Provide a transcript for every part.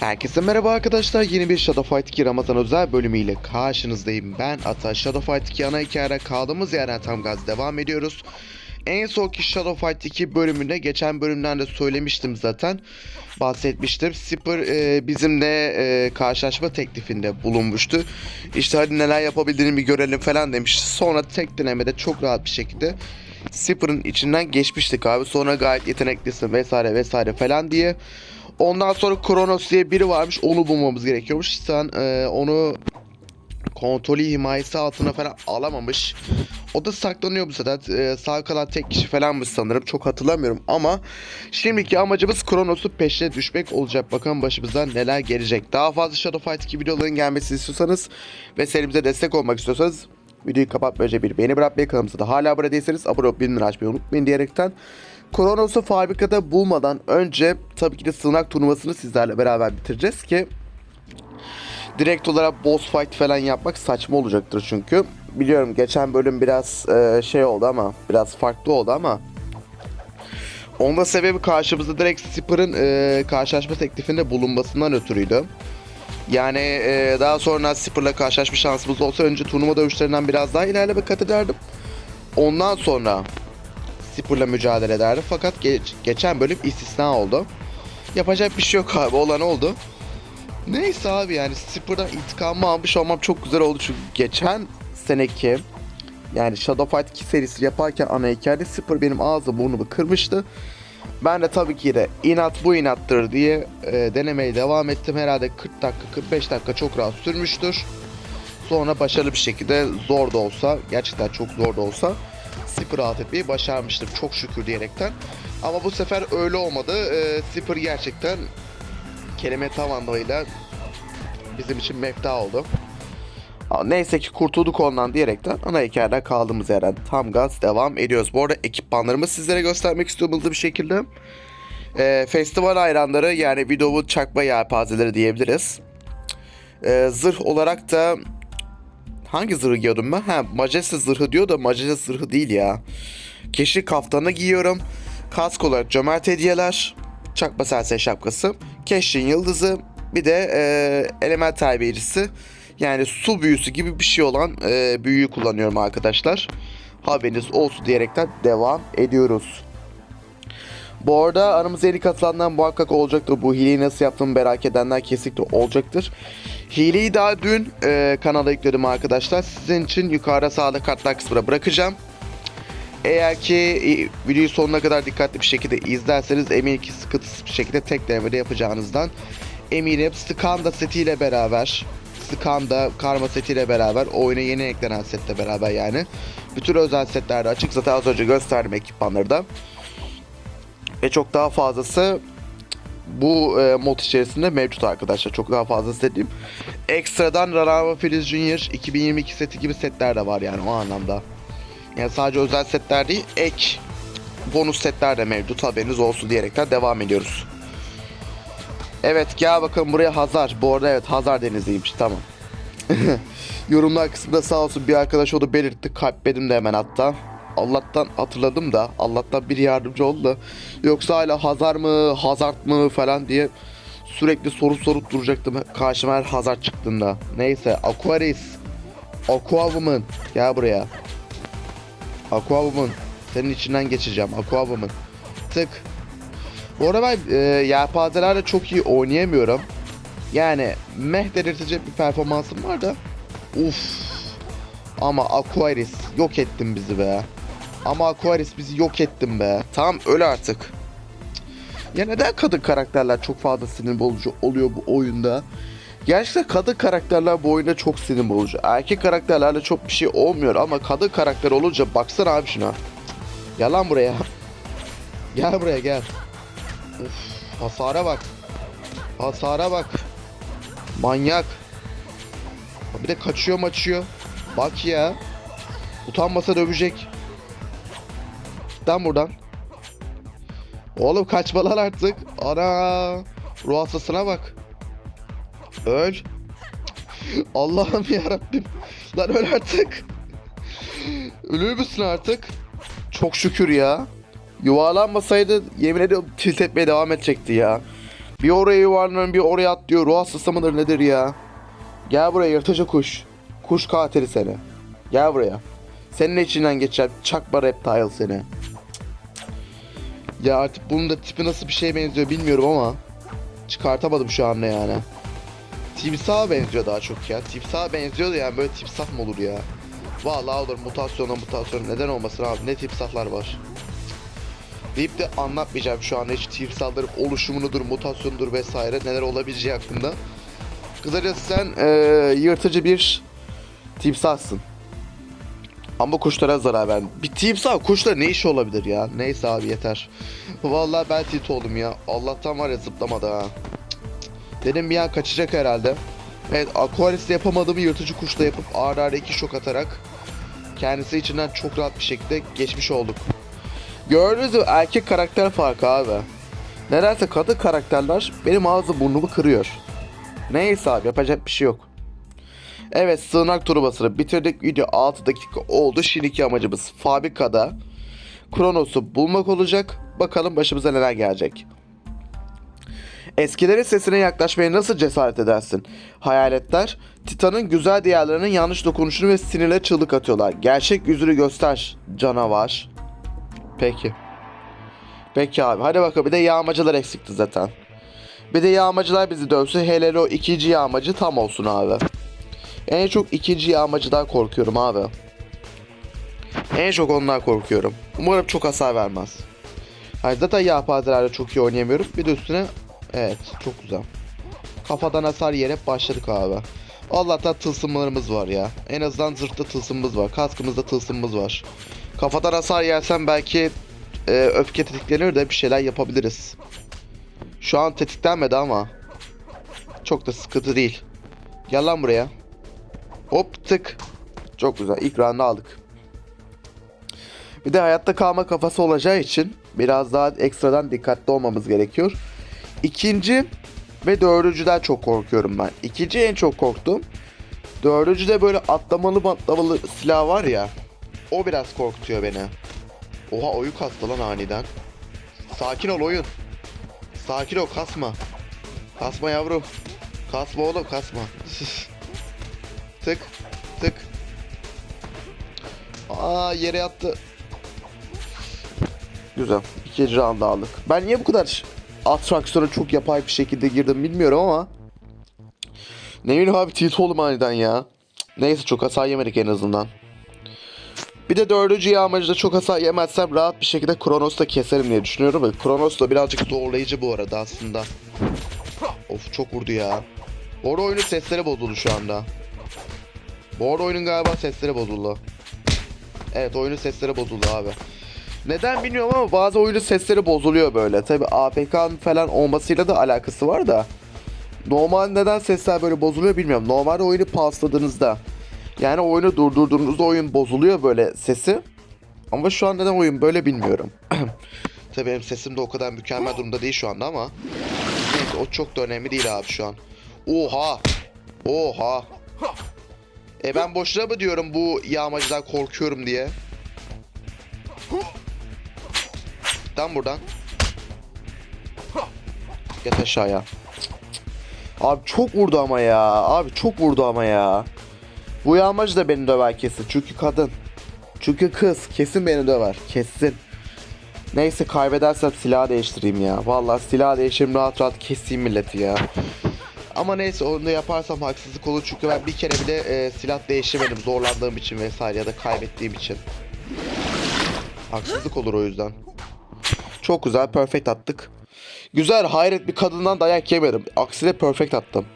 Herkese merhaba arkadaşlar. Yeni bir Shadow Fight 2 Ramazan özel bölümüyle karşınızdayım. Ben Ata. Shadow Fight 2 ana hikayede kaldığımız yerden tam gaz devam ediyoruz. En sonki Shadow Fight 2 bölümünde geçen bölümlerde söylemiştim zaten. Bahsetmiştim. Sipper e, bizimle e, karşılaşma teklifinde bulunmuştu. İşte hadi neler yapabildiğini bir görelim falan demişti. Sonra tek denemede çok rahat bir şekilde Sipper'ın içinden geçmiştik abi. Sonra gayet yeteneklisin vesaire vesaire falan diye. Ondan sonra Kronos diye biri varmış. Onu bulmamız gerekiyormuş. Sen e, onu kontrolü himayesi altına falan alamamış. O da saklanıyor bu zaten. E, sağ kalan tek kişi falanmış sanırım. Çok hatırlamıyorum ama şimdiki amacımız Kronos'un peşine düşmek olacak. Bakalım başımıza neler gelecek. Daha fazla Shadow Fight 2 videoların gelmesini istiyorsanız ve serimize destek olmak istiyorsanız videoyu kapatmadan önce bir beğeni bırakmayı kanalımıza da hala abone değilseniz abone olup bildirimleri açmayı unutmayın diyerekten Kronos'u fabrikada bulmadan önce tabii ki de sığınak turnuvasını sizlerle beraber bitireceğiz ki direkt olarak boss fight falan yapmak saçma olacaktır çünkü. Biliyorum geçen bölüm biraz e, şey oldu ama biraz farklı oldu ama Onda sebebi karşımızda direkt Sipper'ın e, karşılaşma teklifinde bulunmasından ötürüydü. Yani e, daha sonra Sipper'la karşılaşma şansımız olsa önce turnuva dövüşlerinden biraz daha ilerleme kat ederdim. Ondan sonra Sipper'la mücadele ederdim. Fakat geç- geçen bölüm istisna oldu. Yapacak bir şey yok abi. Olan oldu. Neyse abi yani Sipper'dan intikamımı almış olmam çok güzel oldu. Çünkü geçen seneki yani Shadow Fight 2 serisi yaparken ana hikayede Sipper benim ağzı burnumu kırmıştı. Ben de tabii ki de inat bu inattır diye e, denemeye devam ettim. Herhalde 40 dakika 45 dakika çok rahat sürmüştür. Sonra başarılı bir şekilde zor da olsa gerçekten çok zor da olsa Sipper alt etmeyi başarmıştım çok şükür diyerekten. Ama bu sefer öyle olmadı. E, Sipper gerçekten kelime tam anlamıyla bizim için mefta oldu. Neyse ki kurtulduk ondan diyerekten ana hikayeden kaldığımız yerden tam gaz devam ediyoruz. Bu arada ekipmanlarımı sizlere göstermek istiyorum hızlı bir şekilde. Ee, festival hayranları yani videomun çakma yelpazeleri diyebiliriz. Ee, zırh olarak da hangi zırhı giyiyordum ben? Ha Majeste zırhı diyor da Majeste zırhı değil ya. Keşi kaftanı giyiyorum. Kask olarak cömert hediyeler. Çakma sensei şapkası. Keşin yıldızı. Bir de e, element terbiyecisi. Yani su büyüsü gibi bir şey olan e, büyüyü kullanıyorum arkadaşlar. Haberiniz olsun diyerekten devam ediyoruz. Bu arada aramıza yeni katılanlar muhakkak olacaktır. Bu hileyi nasıl yaptığımı merak edenler kesinlikle olacaktır. Hileyi daha dün e, kanala yükledim arkadaşlar. Sizin için yukarıda sağda kartlar kısmına bırakacağım. Eğer ki e, videoyu sonuna kadar dikkatli bir şekilde izlerseniz eminim ki sıkıntısız bir şekilde tek denemede yapacağınızdan eminim. Skanda setiyle beraber Skanda karma setiyle beraber oyuna yeni eklenen setle beraber yani. Bütün özel setlerde açık zaten az önce gösterdim ekipmanları da. Ve çok daha fazlası bu e, mod içerisinde mevcut arkadaşlar. Çok daha fazlası dediğim. Ekstradan Ranava Feliz Junior 2022 seti gibi setler de var yani o anlamda. Yani sadece özel setler değil ek bonus setler de mevcut haberiniz olsun diyerekten devam ediyoruz. Evet gel bakalım buraya Hazar. Bu arada evet Hazar Denizi'ymiş tamam. Yorumlar kısmında sağ olsun bir arkadaş o da belirtti. Kalpledim de hemen hatta. Allah'tan hatırladım da Allah'tan bir yardımcı oldu. Yoksa hala Hazar mı Hazard mı falan diye sürekli soru sorup duracaktım karşıma her Hazard çıktığında. Neyse Aquaris. Aquawoman gel buraya. Aquawoman. Senin içinden geçeceğim. Aquawoman. Tık. Bu arada ben e, yelpazelerle çok iyi oynayamıyorum. Yani meh delirtecek bir performansım var da. Uf. Ama Aquaris yok ettin bizi be. Ama Aquaris bizi yok ettin be. Tamam öl artık. Ya neden kadın karakterler çok fazla sinir bozucu oluyor bu oyunda? Gerçekten kadın karakterler bu oyunda çok sinir bozucu. Erkek karakterlerle çok bir şey olmuyor ama kadın karakter olunca baksana abi şuna. Gel lan buraya. Gel buraya gel. Uf, hasara bak. Hasara bak. Manyak. Bir de kaçıyor maçıyor. Bak ya. Utanmasa dövecek. Gitten buradan. Oğlum kaçmalar artık. Ana. Ruh hastasına bak. Öl. Allah'ım ya Rabbim. Lan öl artık. Ölür müsün artık? Çok şükür ya. Yuvarlanmasaydı yemin ediyorum tilt etmeye devam edecekti ya. Bir oraya yuvarlanıyorum bir oraya atlıyor. Ruh hastası mıdır nedir ya? Gel buraya yırtıcı kuş. Kuş katili seni. Gel buraya. Senin içinden geçer çakma reptile seni. Ya artık bunun da tipi nasıl bir şeye benziyor bilmiyorum ama çıkartamadım şu anda yani. Timsaha benziyor daha çok ya. Timsaha benziyor da yani böyle timsah mı olur ya? Vallahi olur mutasyona mutasyon neden olmasın abi ne timsahlar var. Deyip de anlatmayacağım şu anda hiç timsahların oluşumunudur, mutasyonudur vesaire neler olabileceği hakkında. Kısacası sen eee, yırtıcı bir timsahsın. Ama kuşlara zarar ver. Bir timsah kuşla ne işi olabilir ya? Neyse abi yeter. Vallahi ben tilt oldum ya. Allah'tan var ya zıplamadı ha. Dedim bir an kaçacak herhalde. Evet Aquarius'te yapamadığımı yırtıcı kuşla yapıp ağır ağır iki şok atarak kendisi içinden çok rahat bir şekilde geçmiş olduk. Gördüğünüz gibi erkek karakter farkı abi. Nedense kadın karakterler benim ağzı burnumu kırıyor. Neyse abi yapacak bir şey yok. Evet sığınak turbasını bitirdik. Video 6 dakika oldu. Şimdiki amacımız fabrikada Kronos'u bulmak olacak. Bakalım başımıza neler gelecek. Eskilerin sesine yaklaşmaya nasıl cesaret edersin? Hayaletler, Titan'ın güzel diğerlerinin yanlış dokunuşunu ve sinirle çığlık atıyorlar. Gerçek yüzünü göster canavar. Peki. Peki abi hadi bakalım bir de yağmacılar eksikti zaten. Bir de yağmacılar bizi dövse hele o ikinci yağmacı tam olsun abi. En çok ikinci yağmacıdan korkuyorum abi. En çok ondan korkuyorum. Umarım çok hasar vermez. Hayır zaten yağpazelerle çok iyi oynayamıyorum. Bir de üstüne evet çok güzel. Kafadan hasar yiyerek başladık abi. Allah'tan tılsımlarımız var ya. En azından zırhta tılsımımız var. Kaskımızda tılsımımız var. Kafadan hasar yersen belki e, öfke tetiklenir de bir şeyler yapabiliriz. Şu an tetiklenmedi ama. Çok da sıkıntı değil. Gel lan buraya. Hop tık. Çok güzel. İlk round'u aldık. Bir de hayatta kalma kafası olacağı için biraz daha ekstradan dikkatli olmamız gerekiyor. İkinci ve dördüncüden çok korkuyorum ben. İkinci en çok korktuğum. Dördüncü de böyle atlamalı atlamalı silah var ya. O biraz korkutuyor beni. Oha oyun kastı lan aniden. Sakin ol oyun. Sakin ol kasma. Kasma yavrum. Kasma oğlum kasma. tık tık. Aa yere yattı. Güzel. İkinci round aldık. Ben niye bu kadar atraksiyona çok yapay bir şekilde girdim bilmiyorum ama. Ne bileyim abi tilt oldum aniden ya. Neyse çok hasar yemedik en azından. Bir de dördüncü yağmacıda çok hasar yemezsem rahat bir şekilde Kronos'ta keserim diye düşünüyorum. Kronos da birazcık zorlayıcı bu arada aslında. Of çok vurdu ya. Bu arada oyunun sesleri bozuldu şu anda. Bu arada oyunun galiba sesleri bozuldu. Evet oyunun sesleri bozuldu abi. Neden bilmiyorum ama bazı oyunun sesleri bozuluyor böyle. Tabi APK'nın falan olmasıyla da alakası var da. Normal neden sesler böyle bozuluyor bilmiyorum. Normalde oyunu pausladığınızda yani oyunu durdurduğunuzda oyun bozuluyor böyle sesi. Ama şu an neden oyun böyle bilmiyorum. Tabii benim sesim de o kadar mükemmel durumda değil şu anda ama. Neyse o çok da önemli değil abi şu an. Oha! Oha! E ben boşuna mı diyorum bu yağmacıdan korkuyorum diye. Lan buradan. Yat aşağıya. Abi çok vurdu ama ya. Abi çok vurdu ama ya. Bu yağmacı da beni döver kesin. Çünkü kadın. Çünkü kız. Kesin beni döver. Kesin. Neyse kaybedersem silah değiştireyim ya. Vallahi silah değiştireyim rahat rahat keseyim milleti ya. Ama neyse onu da yaparsam haksızlık olur çünkü ben bir kere bile e, silah değiştirmedim zorlandığım için vesaire ya da kaybettiğim için. Haksızlık olur o yüzden. Çok güzel perfect attık. Güzel hayret bir kadından dayak yemedim. Aksine perfect attım.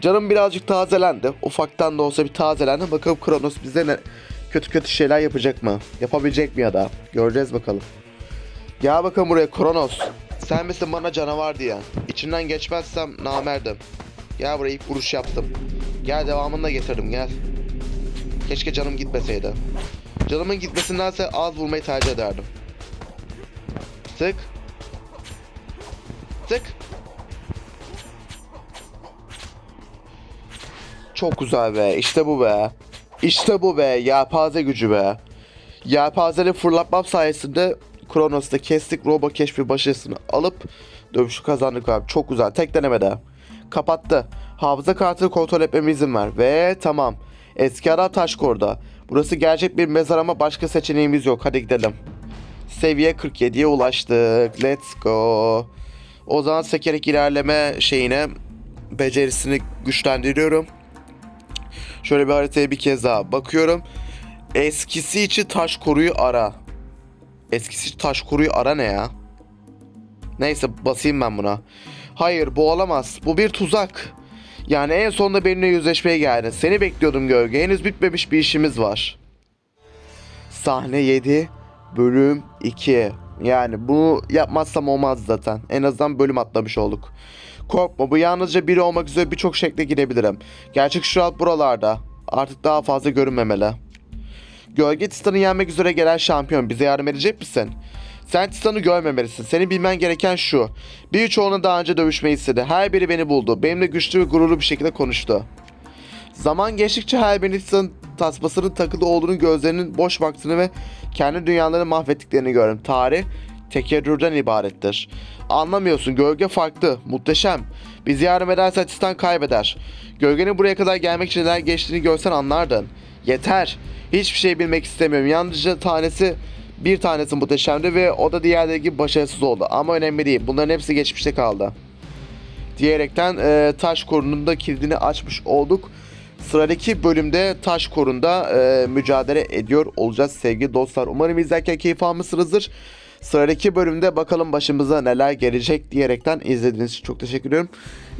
Canım birazcık tazelendi. Ufaktan da olsa bir tazelendi. Bakalım Kronos bize ne kötü kötü şeyler yapacak mı? Yapabilecek mi ya da? Göreceğiz bakalım. Gel bakalım buraya Kronos. Sen misin bana canavar diyen? İçinden geçmezsem namerdim. Gel buraya ilk vuruş yaptım. Gel devamını da getirdim gel. Keşke canım gitmeseydi. Canımın gitmesindense az vurmayı tercih ederdim. Tık. Tık. Çok güzel be. İşte bu be. İşte bu be. Yelpaze gücü be. Yelpazeli fırlatmam sayesinde Kronos'ta kestik. Robo keşfi başarısını alıp Dövüşü kazandık abi. Çok güzel. Tek denemede. Kapattı. Hafıza kartını kontrol etmeme izin ver. Ve tamam. Eski ara taş korda. Burası gerçek bir mezar ama başka seçeneğimiz yok. Hadi gidelim. Seviye 47'ye ulaştık. Let's go. O zaman sekerek ilerleme şeyine becerisini güçlendiriyorum. Şöyle bir haritaya bir kez daha bakıyorum. Eskisi için taş koruyu ara. Eskisi taş koruyu ara ne ya? Neyse basayım ben buna. Hayır bu olamaz. Bu bir tuzak. Yani en sonunda benimle yüzleşmeye geldin. Seni bekliyordum gölge. Henüz bitmemiş bir işimiz var. Sahne 7 bölüm 2. Yani bunu yapmazsam olmaz zaten. En azından bölüm atlamış olduk. Korkma bu yalnızca biri olmak üzere birçok şekle girebilirim. Gerçek şurat buralarda. Artık daha fazla görünmemeli. Gölge Titan'ı yenmek üzere gelen şampiyon bize yardım edecek misin? Sen Titan'ı görmemelisin. Senin bilmen gereken şu. Birçoğuna daha önce dövüşmeyi istedi. Her biri beni buldu. Benimle güçlü ve gururlu bir şekilde konuştu. Zaman geçtikçe her birinin Titan'ın tasmasının takılı olduğunu gözlerinin boş baktığını ve kendi dünyalarını mahvettiklerini gördüm. Tarih tekerrürden ibarettir. Anlamıyorsun. Gölge farklı. Muhteşem. Bizi yardım ederse Titan kaybeder. Gölgenin buraya kadar gelmek için neler geçtiğini görsen anlardın. Yeter. Hiçbir şey bilmek istemiyorum. Yalnızca tanesi bir tanesi muhteşemdi ve o da diğerleri gibi başarısız oldu. Ama önemli değil. Bunların hepsi geçmişte kaldı. Diyerekten e, taş korunun da kilidini açmış olduk. Sıradaki bölümde taş korunda e, mücadele ediyor olacağız sevgili dostlar. Umarım izlerken keyif almışsınızdır. Sıradaki bölümde bakalım başımıza neler gelecek diyerekten izlediğiniz için çok teşekkür ediyorum.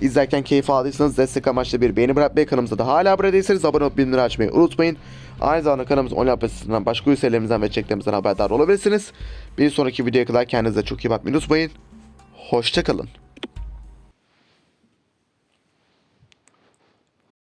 İzlerken keyif aldıysanız destek amaçlı bir beğeni bırakmayı kanalımıza da hala abone değilseniz abone olup bildirimleri açmayı unutmayın. Aynı zamanda kanalımız online yapısından başka üyelerimizden ve çeklerimizden haberdar olabilirsiniz. Bir sonraki videoya kadar kendinize çok iyi bakmayı unutmayın. Hoşçakalın.